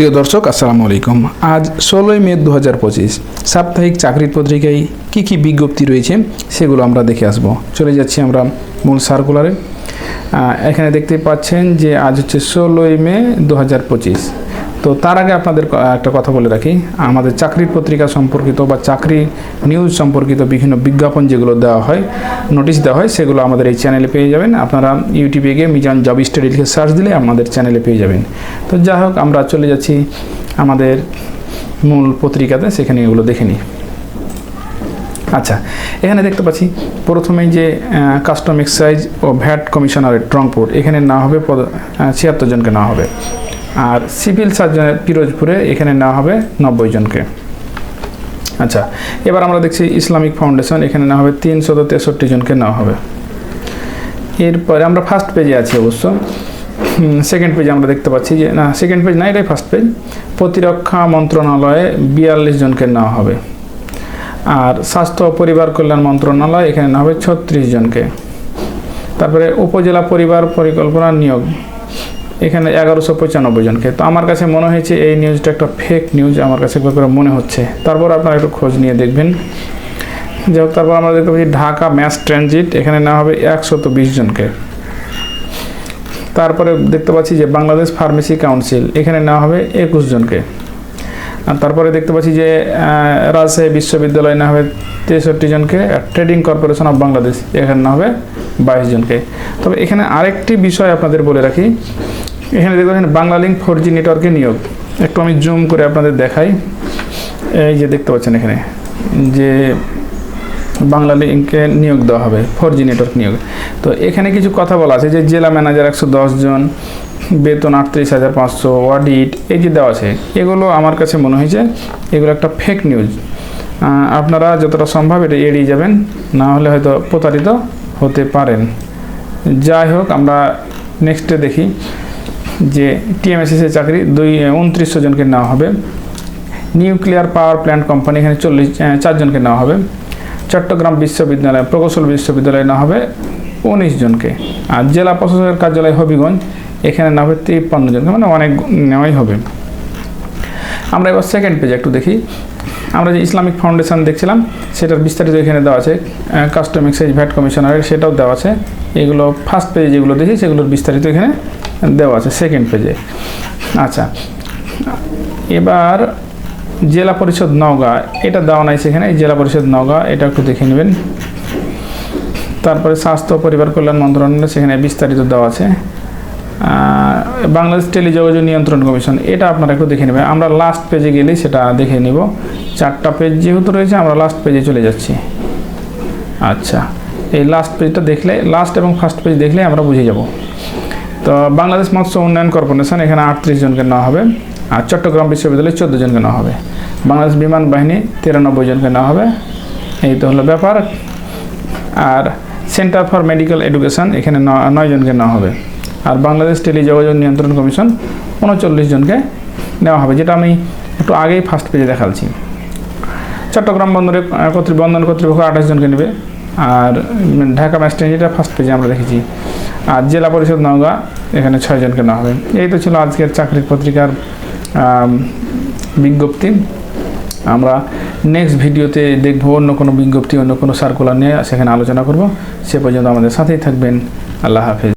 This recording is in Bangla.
প্রিয় দর্শক, আসসালামু আলাইকুম। আজ ষোলোই মে দু হাজার পঁচিশ। সাপ্তাহিক চাকরির পত্রিকায় কী কী বিজ্ঞপ্তি রয়েছে সেগুলো আমরা দেখে আসব। চলে যাচ্ছি আমরা মূল সার্কুলারে এখানে দেখতে পাচ্ছেন যে আজ হচ্ছে ষোলোই মে দু হাজার পঁচিশ। তো তার আগে আপনাদের একটা কথা বলে রাখি। আমাদের চাকরির পত্রিকা সম্পর্কিত বা চাকরি নিউজ সম্পর্কিত বিভিন্ন বিজ্ঞাপন যেগুলো দেওয়া হয় নোটিশ দেওয়া হয়, সেগুলো আমাদের এই চ্যানেলে পেয়ে যাবেন। আপনারা ইউটিউবে গিয়ে মিজান জব স্টাডি লিখে সার্চ দিলে আমাদের চ্যানেলে পেয়ে যাবেন। তো যাই হোক, আমরা চলে যাচ্ছি আমাদের মূল পত্রিকাতে, সেখানে এগুলো দেখে নিই। আচ্ছা এখানে দেখতে পাচ্ছি প্রথমেই যে কাস্টম এক্সাইজ ও ভ্যাট কমিশনারের রংপুর এখানে না হবে পদ ছিয়াত্তর জনকে না হবে। আর সিভিল সার্জনের পিরোজপুরে এখানে নেওয়া হবে নব্বই জনকে। আচ্ছা এবার আমরা দেখছি ইসলামিক ফাউন্ডেশন, এখানে নেওয়া হবে তিনশত তেষট্টি জনকে নেওয়া হবে। এরপরে আমরা ফার্স্ট পেজে আছি অবশ্য। সেকেন্ড পেজে আমরা দেখতে পাচ্ছি যে, না সেকেন্ড পেজ না, এটাই ফার্স্ট পেজ প্রতিরক্ষা মন্ত্রণালয়ে বিয়াল্লিশ জনকে নেওয়া হবে। আর স্বাস্থ্য পরিবার কল্যাণ মন্ত্রণালয়, এখানে নেওয়া হবে ছত্রিশ জনকে। তারপরে উপজেলা পরিবার পরিকল্পনা নিয়োগ। এখানে এগারোশো পঁচানব্বই জনকে। তো আমার কাছে মনে হয়েছে এই নিউজটা একটা ফেক নিউজ আমার কাছে একবার করে মনে হচ্ছে। তারপর আপনারা একটু খোঁজ নিয়ে দেখবেন। যাই হোক, তারপর আমরা দেখতে পাচ্ছি ঢাকা ম্যাস ট্রানজিট এখানে নেওয়া হবে একশত বিশ জনকে। তারপরে দেখতে পাচ্ছি যে বাংলাদেশ ফার্মেসি কাউন্সিল এখানে নেওয়া হবে একুশ জনকে। আর তারপরে দেখতে পাচ্ছি যে রাজশাহী বিশ্ববিদ্যালয় নেওয়া হবে তেষট্টি জনকে, আর ট্রেডিং কর্পোরেশন অফ বাংলাদেশ, এখানে নেওয়া হবে বাইশ জনকে। তবে এখানে আরেকটি বিষয় আপনাদের বলে রাখি। এখানে দেখবেন বাংলা লিঙ্ক ফোর জি নেটওয়ার্কে নিয়োগ। একটু আমি জুম করে আপনাদের দেখাই। এই যে দেখতে পাচ্ছেন এখানে, যে বাংলা লিঙ্কে নিয়োগ দেওয়া হবে ফোর জি নেটওয়ার্ক নিয়োগ। তো এখানে কিছু কথা বলা আছে যে জেলা ম্যানেজার একশো দশ জন, বেতন আটত্রিশ হাজার পাঁচশো অডিট এই যে দেওয়া আছে, এগুলো আমার কাছে মনে হয়েছে, এগুলো একটা ফেক নিউজ আপনারা যতটা সম্ভব এটা এড়িয়ে যাবেন, না হলে হয়তো প্রতারিত হতে পারেন। যাই হোক, আমরা নেক্সটে দেখি। যে টিএমএসএসের চাকরি দুই উনত্রিশশো জনকে নেওয়া হবে। নিউক্লিয়ার পাওয়ার প্ল্যান্ট কোম্পানি এখানে চল্লিশ চারজনকে নেওয়া হবে। চট্টগ্রাম বিশ্ববিদ্যালয়, প্রকৌশল বিশ্ববিদ্যালয়ে নেওয়া হবে উনিশ জনকে। আর জেলা প্রশাসনের কার্যালয় হবিগঞ্জ, এখানে না হবে তিপ্পান্ন জনকে মানে অনেক নেওয়াই হবে। আমরা এবার সেকেন্ড পেজে একটু দেখি। আমরা যে ইসলামিক ফাউন্ডেশন দেখছিলাম, সেটার বিস্তারিত এখানে দেওয়া আছে। কাস্টম এক্সাইজ ভ্যাট কমিশনারের সেটাও দেওয়া আছে। এগুলো ফার্স্ট পেজে যেগুলো দেখি, সেগুলোর বিস্তারিত এখানে দেওয়া আছে সেকেন্ড পেজে আচ্ছা এবার জেলা পরিষদ নওগাঁ, এটা দেওয়া নাই সেখানে জেলা পরিষদ নওগাঁ, এটা একটু দেখে নেবেন। তারপরে স্বাস্থ্য, পরিবার কল্যাণ মন্ত্রণালয়, সেখানে বিস্তারিত দেওয়া আছে। বাংলাদেশ টেলিযোগাযোগ নিয়ন্ত্রণ কমিশন, এটা আপনারা একটু দেখে নেবেন। আমরা লাস্ট পেজে গেলেই সেটা দেখে নিব। চারটা পেজ যেহেতু রয়েছে, আমরা লাস্ট পেজে চলে যাচ্ছি। আচ্ছা এই লাস্ট পেজটা দেখলে লাস্ট এবং ফার্স্ট পেজ দেখলে আমরা বুঝে যাব। তো বাংলাদেশ মৎস্য উন্নয়ন কর্পোরেশন, এখানে আটত্রিশ জনকে নেওয়া হবে, আর চট্টগ্রাম বিশ্ববিদ্যালয়ে চোদ্দ জনকে নেওয়া হবে। বাংলাদেশ বিমান বাহিনী তিরানব্বই জনকে নেওয়া হবে। এই তো হলো ব্যাপার। আর সেন্টার ফর মেডিকেল এডুকেশন এখানে নয় জনকে নেওয়া হবে। আর বাংলাদেশ টেলিযোগাযোগ নিয়ন্ত্রণ কমিশন উনচল্লিশ জনকে নেওয়া হবে, যেটা আমি একটু আগেই ফার্স্ট পেজে দেখাচ্ছি। চট্টগ্রাম বন্দরে বন্দর কর্তৃপক্ষ আঠাশ জনকে নেবে, আর ঢাকা ম্যাস্টেন যেটা ফার্স্ট পেজে আমরা দেখেছি, আর জেলা পরিষদ নওগাঁ এখানে ছয় জনকে নেওয়া হবে। এই তো ছিল আজকের চাকরির পত্রিকার বিজ্ঞপ্তি। আমরা নেক্সট ভিডিওতে দেখব অন্য কোনো বিজ্ঞপ্তি, অন্য কোনো সার্কুলার নিয়ে সেখানে আলোচনা করব। সে পর্যন্ত আমাদের সাথেই থাকবেন। আল্লাহ হাফেজ।